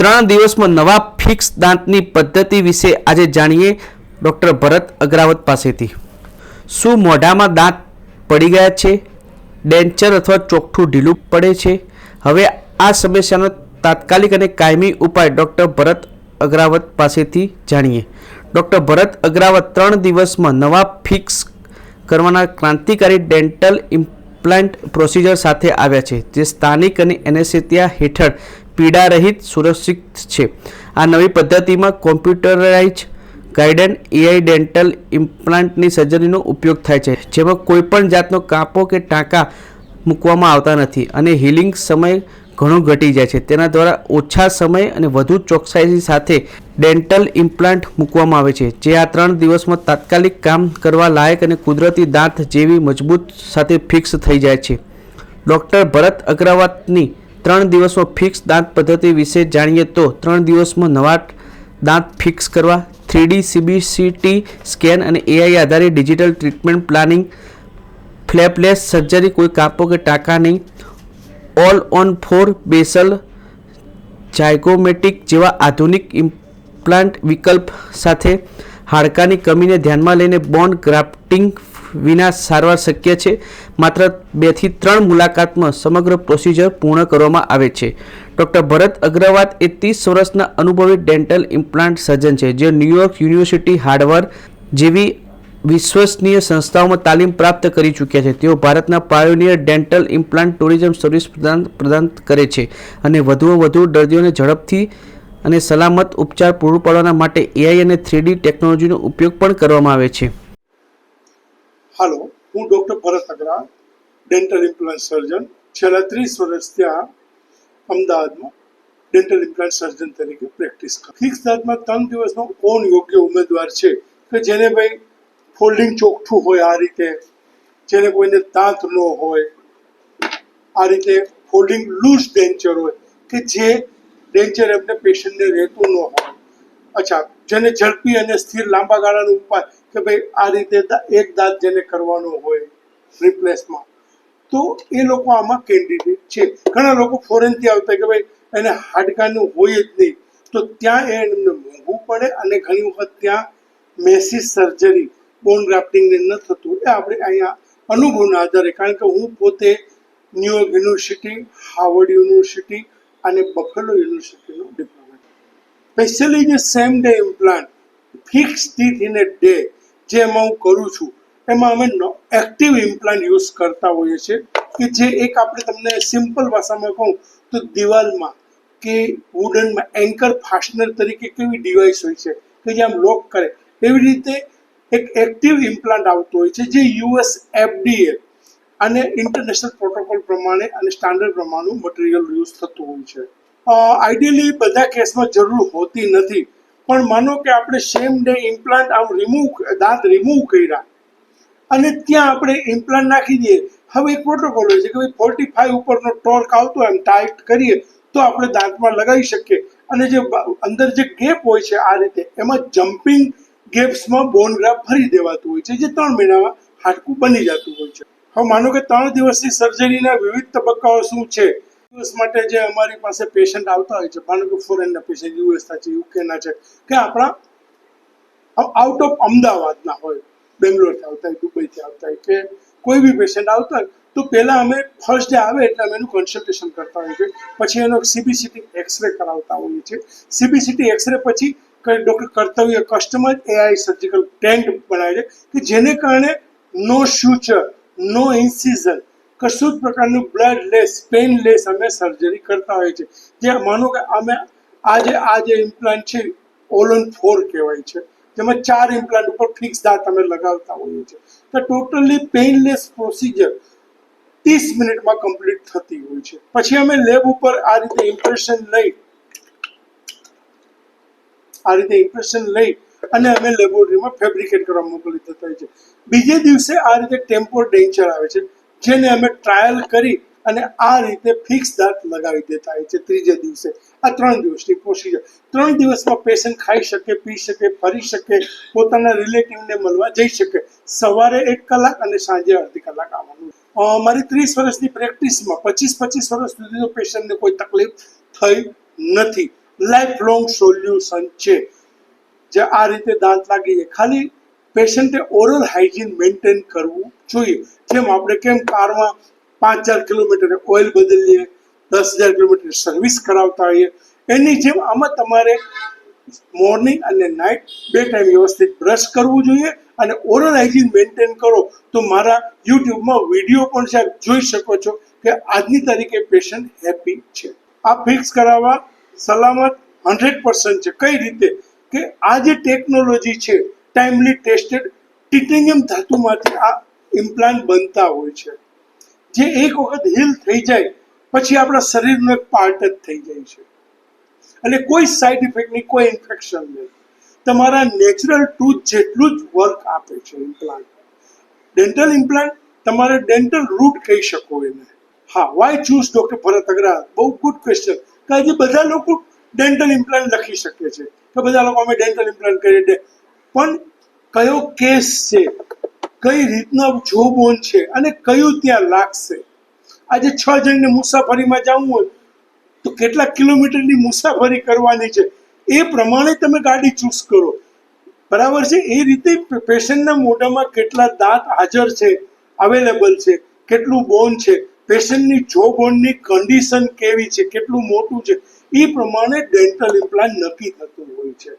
ત્રણ દિવસમાં નવા ફિક્સ દાંતની પદ્ધતિ વિશે આજે જાણીએ ડૉક્ટર ભરત અગ્રાવત પાસેથી. શું મોઢામાં દાંત પડી ગયા છે? ડેન્ચર અથવા ચોખ્ઠું ઢીલું પડે છે? હવે આ સમસ્યાનો તાત્કાલિક અને કાયમી ઉપાય ડૉક્ટર ભરત અગ્રાવત પાસેથી જાણીએ. ડૉક્ટર ભરત અગ્રાવત ત્રણ દિવસમાં નવા ફિક્સ કરવાના ક્રાંતિકારી ડેન્ટલ ઇમ્પ્લાન્ટ પ્રોસિજર સાથે આવ્યા છે, જે સ્થાનિક અને એનેસ્થેસિયા હેઠળ પીડારહિત સુરક્ષિત છે. આ નવી પદ્ધતિમાં કોમ્પ્યુટરાઇઝ ગાઈડન એઆઈ ડેન્ટલ ઇમ્પ્લાન્ટની સર્જરીનો ઉપયોગ થાય છે, જેમાં કોઈપણ જાતનો કાપો કે ટાંકા મૂકવામાં આવતા નથી અને હિલિંગ સમય ઘણો ઘટી જાય છે. તેના દ્વારા ઓછા સમય અને વધુ ચોકસાઈ સાથે ડેન્ટલ ઇમ્પ્લાન્ટ મૂકવામાં આવે છે, જે આ ત્રણ દિવસમાં તાત્કાલિક કામ કરવા લાયક અને કુદરતી દાંત જેવી મજબૂત સાથે ફિક્સ થઈ જાય છે. ડૉક્ટર ભરત અગ્રવાલની ત્રણ દિવસમાં ફિક્સ દાંત પદ્ધતિ વિશે જાણીએ તો ત્રણ દિવસમાં નવા દાંત ફિક્સ કરવા થ્રીડી સીબીસીટી સ્કેન અને એઆઈ આધારિત digital treatment planning flapless surgery કોઈ કાપો કે ટાંકા નહીં all on four basal zygomatic જેવા આધુનિક ઇમ્પ્લાન્ટ વિકલ્પ સાથે હાડકાની કમીને ધ્યાનમાં લઈને બોન્ડ ગ્રાફ્ટિંગ વિના સારવાર શક્ય છે. માત્ર બેથી ત્રણ મુલાકાતમાં સમગ્ર પ્રોસિજર પૂર્ણ કરવામાં આવે છે. ડૉક્ટર ભરત અગ્રવાલ એ ત્રીસ વર્ષના અનુભવી ડેન્ટલ ઇમ્પ્લાન્ટ સર્જન છે, જે ન્યૂયોર્ક યુનિવર્સિટી, હાર્વર્ડ જેવી વિશ્વસનીય સંસ્થાઓમાં તાલીમ પ્રાપ્ત કરી ચૂક્યા છે. તેઓ ભારતના pioneer dental implant tourism service પ્રદાન પ્રદાન કરે છે અને વધુમાં વધુ દર્દીઓને ઝડપથી અને સલામત ઉપચાર પૂરું પાડવાના માટે એઆઈ અને થ્રીડી ટેકનોલોજીનો ઉપયોગ પણ કરવામાં આવે છે. હાલો, હું doctor Bharat Agra dental implant surgeon છેલ્લા ત્રીસ વર્ષ ત્યાં અમદાવાદમાં ડેન્ટલ ઇમ્પ્લાન્ટ સર્જન તરીકે પ્રેક્ટિસ કરું. ફિક્સ દાંતમાં ત્રણ દિવસનો કોણ યોગ્ય ઉમેદવાર છે? કે જેને ભાઈ ફોલ્ડિંગ ચોખ્ઠું હોય આ રીતે, જેને કોઈને દાંત ન હોય, આ રીતે ફોલ્ડિંગ લૂઝ ડેન્ચર હોય, કે જે ડેન્ચર એમને પેશન્ટને રહેતું ન હોય. અચ્છા, જેને ઝડપી અને સ્થિર લાંબા ગાળાનો ઉપાય કે ભાઈ આ રીતે એક દાંત જેને કરવાનો હોય રિપ્લેસમાં તો એ લોકો આમાં કેન્ડિડેટ છે. ઘણા લોકો ફોરેનથી આવતા કે ભાઈ એને હાડકાનું હોય જ નહીં. તો ત્યાં એમને મોંઘું પડે અને ઘણી વખત ત્યાં મેસી સર્જરી બોન ગ્રાફ્ટિંગને ન થતું એ આપણે અહીંયા અનુભવના આધારે, કારણ કે હું પોતે New York university Harvard university અને બફેલો યુનિવર્સિટીનો ડિપ્લોમા સ્પેશિયલી જે same day implant fix teeth in a day જે એમાં હું કરું છું, એમાં અમે એક્ટિવ ઇમ્પ્લાન્ટ યુઝ કરતા હોઈએ છીએ. કે જે એક આપણે તમને સિમ્પલ ભાષામાં કહું, તો દિવાલમાં કે વુડનમાં એન્કર ફાસ્ટનર તરીકે કેવી ડિવાઇસ હોય છે, કે જે આમ લોક કરે, એવી રીતે એક એક્ટિવ ઇમ્પ્લાન્ટ આવતો હોય છે, જે યુએસ એફડીએ અને ઇન્ટરનેશનલ પ્રોટોકોલ પ્રમાણે અને સ્ટાન્ડર્ડ પ્રમાણેનું મટીરિયલ યુઝ થતું હોય છે. આઈડિયલી બધા કેસમાં જરૂર હોતી નથી. પણ માનો કે આપણે સેમ ડે ઇમ્પ્લાન્ટ આમ રિમૂવ દાંત રિમૂવ કર્યા. અને ત્યાં આપણે ઇમ્પ્લાન્ટ નાખી દઈએ. હવે એક પ્રોટોકોલ હોય છે કે ભાઈ ફોર્ટી ફાઈવ ઉપરનો ટોર્ક આવતો એમ ટાઈટ કરીએ, તો આપણે દાંતમાં લગાવી શકીએ. અને જે અંદર જે ગેપ હોય છે આ રીતે, એમાં જમ્પિંગ ગેપ્સમાં બોન ગ્રાફ ભરી દેવાતું હોય છે, જે ત્રણ મહિનામાં હાડકું બની જતું હોય છે. હવે માનો કે ત્રણ દિવસની સર્જરીના વિવિધ તબક્કાઓ શું છે? દિવસ માટે જે અમારી પાસે પેશન્ટ આવતા હોય છે માનો કે ફોરેનના પેશન્ટ યુએસના છે, યુકેના છે, કે આપણા આઉટ ઓફ અમદાવાદના હોય, બેંગ્લોરથી આવતા હોય, દુબઈથી આવતા હોય, કે કોઈ બી પેશન્ટ આવતા હોય, તો પહેલાં અમે ફર્સ્ટ ડે આવે એટલે અમે એનું કન્સલ્ટેશન કરતા હોઈએ છીએ. પછી એનો સીબીસીટી એક્સરે કરાવતા હોઈએ છીએ. સીબીસીટી એક્સરે પછી doctor Kartavya customer AI surgical tent બનાવે છે, કે જેને કારણે નો ફ્યુચર નો ઇન્સિઝન કશું જ પ્રકારનું બ્લડ લેસ પેન લેસ અમે સર્જરી કરતા હોઈએ છીએ. જે માનો કે અમે આ જે આ જે ઇમ્પ્લાન્ટ છે ઓલ ફોર કહેવાય છે. જેમાં ચાર ઇમ્પ્લાન્ટ ઉપર ફિક્સ દાંત અમે લગાવતા હોઈએ છીએ. તો ટોટલી પેઇનલેસ પ્રોસિજર ત્રીસ મિનિટમાં કમ્પ્લીટ થતી હોય છે. પછી અમે લેબ ઉપર આ રીતે ઇમ્પ્રેશન લઈ, આ રીતે ઇમ્પ્રેશન લઈ અને અમે લેબોરેટરીમાં ફેબ્રિકેટ કરવા મોકલી દેતા હોય છે બીજે દિવસે આ રીતે ટેમ્પોર ડેન્ચર આવે છે. જેને અમે ટ્રાયલ કરી અને આ રીતે ફિક્સ દાંત લગાવી દેતા હોય છે ત્રીજે દિવસે. આ ત્રણ દિવસની પ્રોસિજર ત્રણ દિવસમાં પેશન્ટ ખાઈ શકે, પી શકે, ફરી શકે, પોતાના રિલેટિવને મળવા જઈ શકે. સવારે એક કલાક અને સાંજે અડધી કલાક આવવાનું. મારી ત્રીસ વર્ષની પ્રેક્ટિસમાં પચીસ પચીસ વર્ષ સુધી તો પેશન્ટને કોઈ તકલીફ થઈ નથી. લાઈફ લોંગ સોલ્યુશન છે. જે આ રીતે દાંત લાગી જાય. ખાલી પેશન્ટે ઓરલ હાઇજીન મેન્ટેન કરવું જોઈએ. જેમ આપણે કેમ કારમાં પાંચ હજાર કિલોમીટર ઓઇલ બદલીએ, દસ હજાર કિલોમીટર સર્વિસ કરાવતા હોઈએ, એની જેમ આમાં તમારે મોર્નિંગ અને નાઇટ બે ટાઈમ વ્યવસ્થિત બ્રશ કરવું જોઈએ અને ઓરલ હાઇજીન મેન્ટેન કરો તો મારા યુટ્યુબમાં વીડિયો પણ સાહેબ જોઈ શકો છો કે આજની તારીખે પેશન્ટ હેપી છે. આ ફિક્સ કરાવવા સલામત હંડ્રેડ પર્સન્ટ છે. કઈ રીતે? કે આ જે ટેકનોલોજી છે ટાઈમલી ટેસ્ટેડ ટિટેનિયમ ધાતુમાંથી આ ઇમ્પ્લાન્ટ બનતા હોય છે. જે એક વખત હીલ થઈ જાય, પછી આપણા શરીરનો એક પાર્ટ જ થઈ જાય છે. અને કોઈ સાઈડ ઇફેક્ટની કોઈ ઇન્ફેક્શન નહીં. તમારા નેચરલ ટૂથ જેટલું જ વર્ક આપે છે ઇમ્પ્લાન્ટ ડેન્ટલ ઇમ્પ્લાન્ટ તમારે ડેન્ટલ રૂટ કહી શકો એને. હા why choose doctor Bharat Agarwal? બહુ ગુડ ક્વેશ્ચન કે બધા લોકો ડેન્ટલ ઇમ્પ્લાન્ટ લખી શકે છે. કે બધા લોકો અમે ડેન્ટલ ઇમ્પ્લાન્ટ કરીએ પણ કયો કેસ છે? કઈ રીતના જોબોન છે? અને કયું ત્યાં લાગશે? આજે છ જણને મુસાફરીમાં જવું હોય, તો કેટલા કિલોમીટરની મુસાફરી કરવાની છે? એ પ્રમાણે તમે ગાડી ચૂઝ કરો. બરાબર છે? એ રીતે પેશન્ટના મોઢામાં કેટલા દાંત હાજર છે? અવેલેબલ છે. કેટલું બોન છે? પેશન્ટની જો બોનની કન્ડિશન કેવી છે? કેટલું મોટું છે? એ પ્રમાણે ડેન્ટલ ઇમ્પ્લાન્ટ નક્કી થતું હોય છે.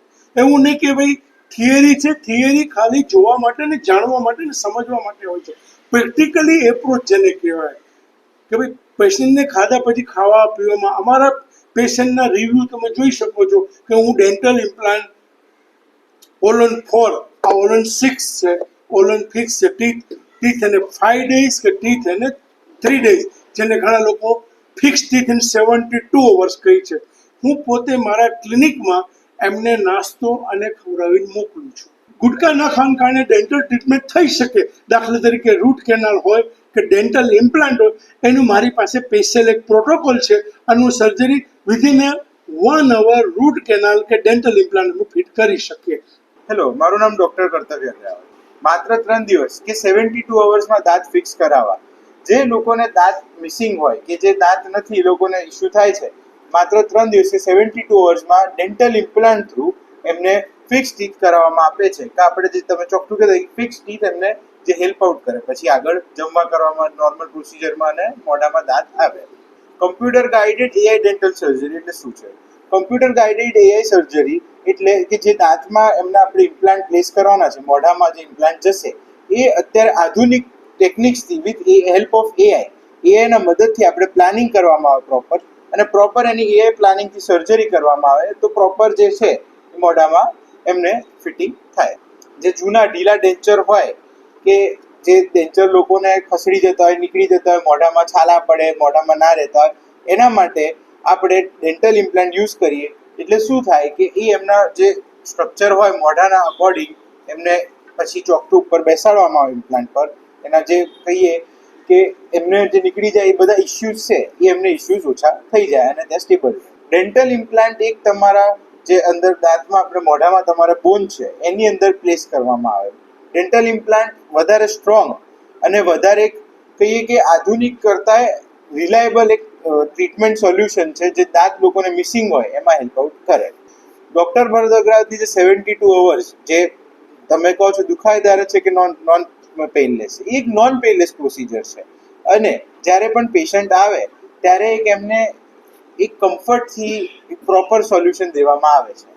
એવું નહીં કે ભાઈ થિયરી છે, થિયરી ખાલી જોવા માટે ને જાણવા માટે ને સમજવા માટે હોય છે. પ્રેક્ટિકલી એપ્રોચ જેને કહેવાય. કે ભાઈ પેશન્ટને ખાધા પછી ખાવા, પીવામાં અમારા પેશન્ટના રિવ્યૂ તમે જોઈ શકો છો કે હું ડેન્ટલ ઇમ્પ્લાન્ટ ઓલન ફોર, આ ઓલન સિક્સ છે, ઓલન ફિક્સ છે, ટીથ ટીથ એને ફાઈવ ડેઝ કે ટીથ એને થ્રી ડેઝ જેને ઘણા લોકો fix teeth in seventy two hours કહી છે. હું પોતે મારા ક્લિનિકમાં એમને નાસ્તો અને ખવડાવીને મોકલું છું. ગુટકા ના ખાવાને કારણે ડેન્ટલ ટ્રીટમેન્ટ થઈ શકે. દાખલા તરીકે રૂટ કેનાલ હોય કે ડેન્ટલ ઇમ્પ્લાન્ટ હોય, એનું મારી પાસે સ્પેશિયલ એક પ્રોટોકોલ છે અને હું surgery within one hour root canal કે ડેન્ટલ ઇમ્પ્લાન્ટ હું ફિટ કરી શકીએ. હેલો મારું નામ ડોક્ટર કર્તવ્ય અગ્રવાલ. માત્ર ત્રણ દિવસ કે સેવન્ટી ટુ અવર્સમાં દાંત ફિક્સ કરાવવા. જે લોકોને દાંત મિસિંગ હોય કે જે દાંત નથી, એ લોકોને ઇસ્યુ થાય છે માત્ર ત્રણ દિવસે સેવન્ટી ટુ અવર્સમાં ડેન્ટલ ઇમ્પ્લાન્ટ થ્રુ એમને ફિક્સ ટીથ કરાવવામાં આપે છે. કે આપણે જે તમે ચોખ્ખું કહેતા ફિક્સ ટીથ એમને જે હેલ્પ આઉટ કરે. પછી આગળ જમવા કરવામાં નોર્મલ પ્રોસિજરમાં અને મોઢામાં દાંત આવે. Computer guided AI dental surgery એટલે શું છે? કમ્પ્યુટર ગાઈડેડ એઆઈ સર્જરી એટલે કે જે દાંતમાં એમને આપણે ઇમ્પ્લાન્ટ પ્લેસ કરવાના છે, મોઢામાં જે ઇમ્પ્લાન્ટ જશે, એ અત્યારે આધુનિક ટેકનિક્સથી with a help of AI એઆઈના મદદથી આપણે પ્લાનિંગ કરવામાં આવે પ્રોપર અને પ્રોપર એની એઆઈ પ્લાનિંગથી સર્જરી કરવામાં આવે, તો પ્રોપર જે છે મોઢામાં એમને ફિટિંગ થાય. જે જૂના ઢીલા ડેન્ચર હોય, કે જે ડેન્ચર લોકોને ખસડી જતા હોય, નીકળી જતા હોય, મોઢામાં છાલા પડે, મોઢામાં ના રહેતા હોય, એના માટે આપણે ડેન્ટલ ઇમ્પ્લાન્ટ યુઝ કરીએ. એટલે શું થાય કે એ એમના જે સ્ટ્રક્ચર હોય મોઢાના અકોર્ડિંગ એમને પછી ચોકટું ઉપર બેસાડવામાં આવે ઇમ્પ્લાન્ટ પર. એના જે કહીએ કે એમને જે નીકળી જાય એ બધા ઇસ્યુઝ છે, એ એમને ઇસ્યુઝ ઓછા થઈ જાય અને ત્યાં સ્ટેબલ ડેન્ટલ ઇમ્પ્લાન્ટ એક તમારા જે અંદર દાંતમાં આપણે મોઢામાં તમારા બોન છે, એની અંદર પ્લેસ કરવામાં આવે. ડેન્ટલ ઇમ્પ્લાન્ટ વધારે સ્ટ્રોંગ અને વધારે કહીએ કે આધુનિક કરતાં રિલાયબલ એક ટ્રીટમેન્ટ સોલ્યુશન છે જે દાંત લોકોને મિસિંગ હોય, એમાં હેલ્પ આઉટ કરે. ડૉક્ટર ભરત અગ્રવાલથી જે સેવન્ટી ટુ અવર્સ જે તમે કહો છો દુખાયદાર છે કે નોન નોન પેઇનલેસ એ એક નોન પેઇનલેસ પ્રોસિજર છે. અને જ્યારે પણ પેશન્ટ આવે, ત્યારે એક એમને એક કમ્ફર્ટથી પ્રોપર સોલ્યુશન દેવામાં આવે છે.